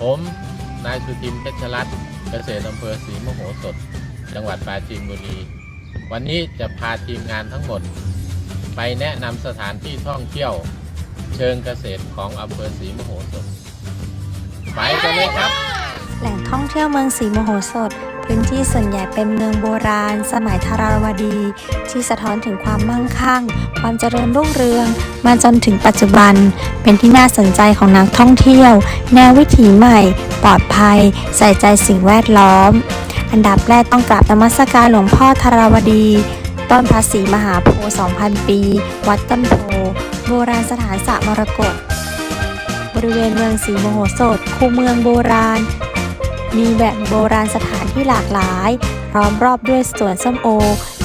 ผมนายสุทินเพชรรัตน์เกษตรอำเภอศรีมโหสถ จังหวัดปราจีนบุรี วันนี้จะพาทีมงานทั้งหมด ไปแนะนำสถานที่ท่องเที่ยว เชิงเกษตรของอำเภอศรีมโหสถ ไปกันเลยครับ แหล่งท่องเที่ยวเมืองศรีมโหสถ พื้นที่ส่วนใหญ่เป็นเมืองโบราณ สมัยธาราวดี ที่สะท้อนถึงความมั่งคั่ง ความเจริญรุ่งเรือง มาจนถึงปัจจุบัน เป็นที่น่าสนใจของนักท่องเที่ยว แนววิถีใหม่ ปลอดภัย ใส่ใจสิ่งแวดล้อม อันดับแรกต้องกราบนมัสการหลวงพ่อธาราวดี ต้นพระศรีมหาโพธิ์2,000 ปี วัดต้นโพโบราณสถานสระมรกตบริเวณเมืองศรีมโหสถ คูเมืองโบราณ มีแหล่งโบราณสถานที่หลากหลายพร้อมรอบด้วยสวนส้มโอ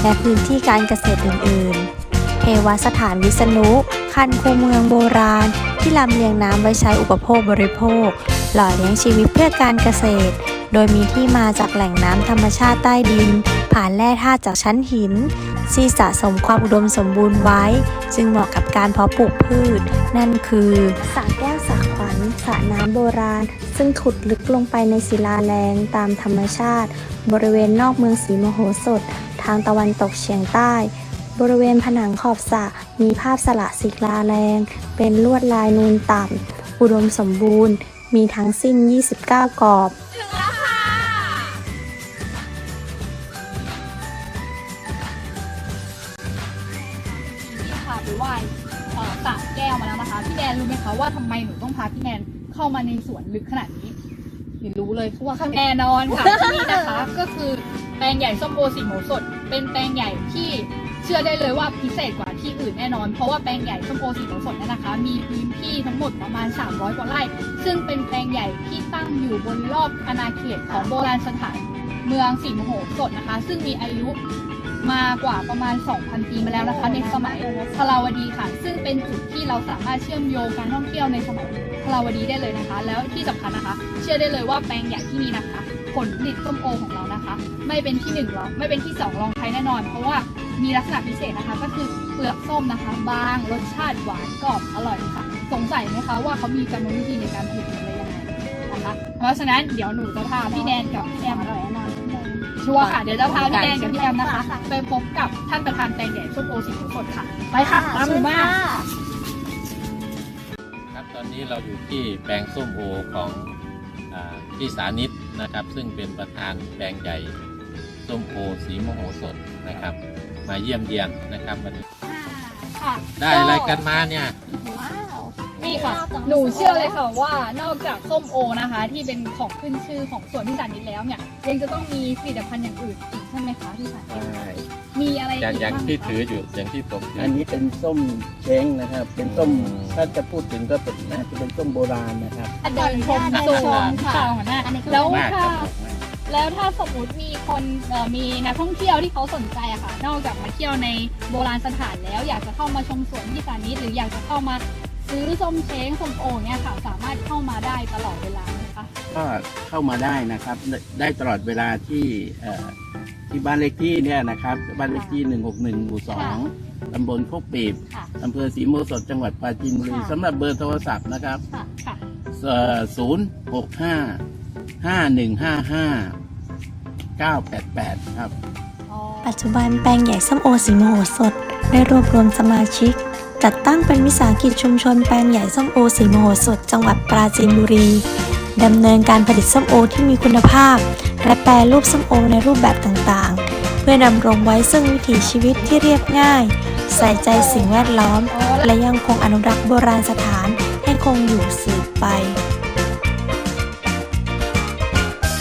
และพื้นที่การเกษตรอื่น ๆ เทวสถานวิษณุ คันคูเมืองโบราณ ที่ลำเลียงน้ำไว้ใช้อุปโภคบริโภค หล่อเลี้ยงชีวิตเพื่อการเกษตร โดยมีที่มาจากแหล่งน้ำธรรมชาติใต้ดิน ผ่านแร่ธาตุจากชั้นหินที่สะสมความอุดมสมบูรณ์ไว้ จึงเหมาะกับการเพาะปลูกพืช นั่นคือสระแก้วสระขวัญ สระน้ำโบราณ ซึ่งขุดลึกลงไปในศิลาแรงตามธรรมชาติ บริเวณนอกเมืองศรีมโหสถ ทางตะวันตกเฉียงใต้ บริเวณผนังขอบสระมีภาพสละศิลาแรง เป็นลวดลายนูนต่ำ อุดมสมบูรณ์ มีทั้งสิ้น 29 กรอบที่พาไปไหว้เอ่อ สระแก้วมาแล้วนะคะพี่แนนรู้ไหมคะว่าทำไมหนูต้องพาพี่แนนเข้ามาในสวนลึกขนาดนี้หนูรู้เลยเพราะว่าข้างแน่นอนค่ะที่นี่นะคะ ก็คือแปลงใหญ่ส้มโอสีโหสด เป็นแปลงใหญ่ที่เชื่อได้เลยว่าพิเศษกว่าที่อื่นแน่นอน เพราะว่าแปลงใหญ่ส้มโอสีโหสดเนยนะคะ มีพื้นที่ทั้งหมดประมาณ 300 กว่าไร่ ซึ่งเป็นแปลงใหญ่ที่ตั้งอยู่บนรอบอาณาเขตของโบราณสถานเมืองสีโหสดนะคะ ซึ่งมีอายุ มากว่าประมาณ 2,000 ปีมาแล้วนะคะ ในสมัยพลาวดีค่ะ ซึ่งเป็นจุดที่เราสามารถเชื่อมโยงการท่องเที่ยวในสมัยพลาวดีได้เลยนะคะ แล้วที่สำคัญนะคะ เชื่อได้เลยว่าแปลงใหญ่ที่นี่นะคะ ผลผลิตส้มโอของเรานะคะ ไม่เป็นที่หนึ่งหรอกไม่เป็นที่สองรองใครแน่นอน เพราะว่ามีลักษณะพิเศษนะคะ ก็คือเปลือกส้มนะคะ บางรสชาติหวานกรอบอร่อยค่ะ สงสัยไหมคะว่าเขามีกรรมวิธีในการผลิตอะไรยังไงนะคะ เพราะฉะนั้นเดี๋ยวหนูจะพาพี่แนนกับพี่แอมอร่อยแน่นอน ชัวร์ค่ะ เดี๋ยวจะพาพี่แดงกับพี่แอมนะคะ ไปพบกับท่านประธานแปลงใหญ่ส้มโอสีสดค่ะ ไปค่ะตามหนูมาครับตอนนี้เราอยู่ที่แปลงส้มโอของอาพี่สานิตนะครับ ซึ่งเป็นประธานแปลงใหญ่ส้มโอสีมโหสถนะครับ มาเยี่ยมเยียนนะครับวันนี้ค่ะ ได้อะไรกันมาเนี่ย นี่ค่ะ หนูเชื่อเลยค่ะว่านอกจากส้มโอนะคะ ที่เป็นของขึ้นชื่อของสวนที่สันนิดแล้วเนี่ยยังจะต้องมีผลิตภัณฑ์อย่างอื่นอีกใช่ไหมคะพี่สันนิดมีอะไรอย่างกอย่างบ้ที่คะถืออยู่อย่างที่ผมถือันนี้เป็นส้มเช้งนะครับ เป็นส้มอืมถ้าจะพูดถึงก็เป็นน่าจะเป็นส้มโบราณนะครับ เดินชมสวนค่ะหัวหน้าแล้วมากคถ้ารับผมมากแล้วถ้าสมมติมีคนเอ่อมีนักท่องเที่ยวที่เขาสนใจอะค่ะ นอกจากมาเที่ยวในโบราณสถานแล้วอยากจะเข้ามาชมสวนที่สานิตหรืออยากจะเข้ามา ซื้อส้มเช้งส้มโอเนี่ยค่ะ สามารถเข้ามาได้ตลอดเวลาไหมคะก็เข้ามาได้นะครับได้ได้ตลอดเวลาที่เอ่อที่บ้านเลขที่เนี่ยนะครับบ้านเลขที่ 161หมู่2ตำบลโคกปีบค่ะ อำเภอศรีโมสดจังหวัดปราจีนบุรีค่ะ สำหรับเบอร์โทรศัพท์นะครับค่ะค่ะ ศูนย์หกห้าห้าหนึ่งห้าห้าเก้าแปดแปดครับอ๋อปัจจุบันแปลงใหญ่ส้มโอสีมโหสถ ได้รวบรวมสมาชิก จัดตั้งเป็นวิสาหกิจชุมชนแปลงใหญ่ส้มโอสีมโหสถจังหวัดปราจีนบุรีดำเนินการผลิตส้มโอที่มีคุณภาพ และแปรรูปส้มโอในรูปแบบต่างๆ เพื่อดำรงไว้ซึ่งวิถีชีวิตที่เรียบง่าย ใส่ใจสิ่งแวดล้อม และยังคงอนุรักษ์โบราณสถานให้คงอยู่สืบไป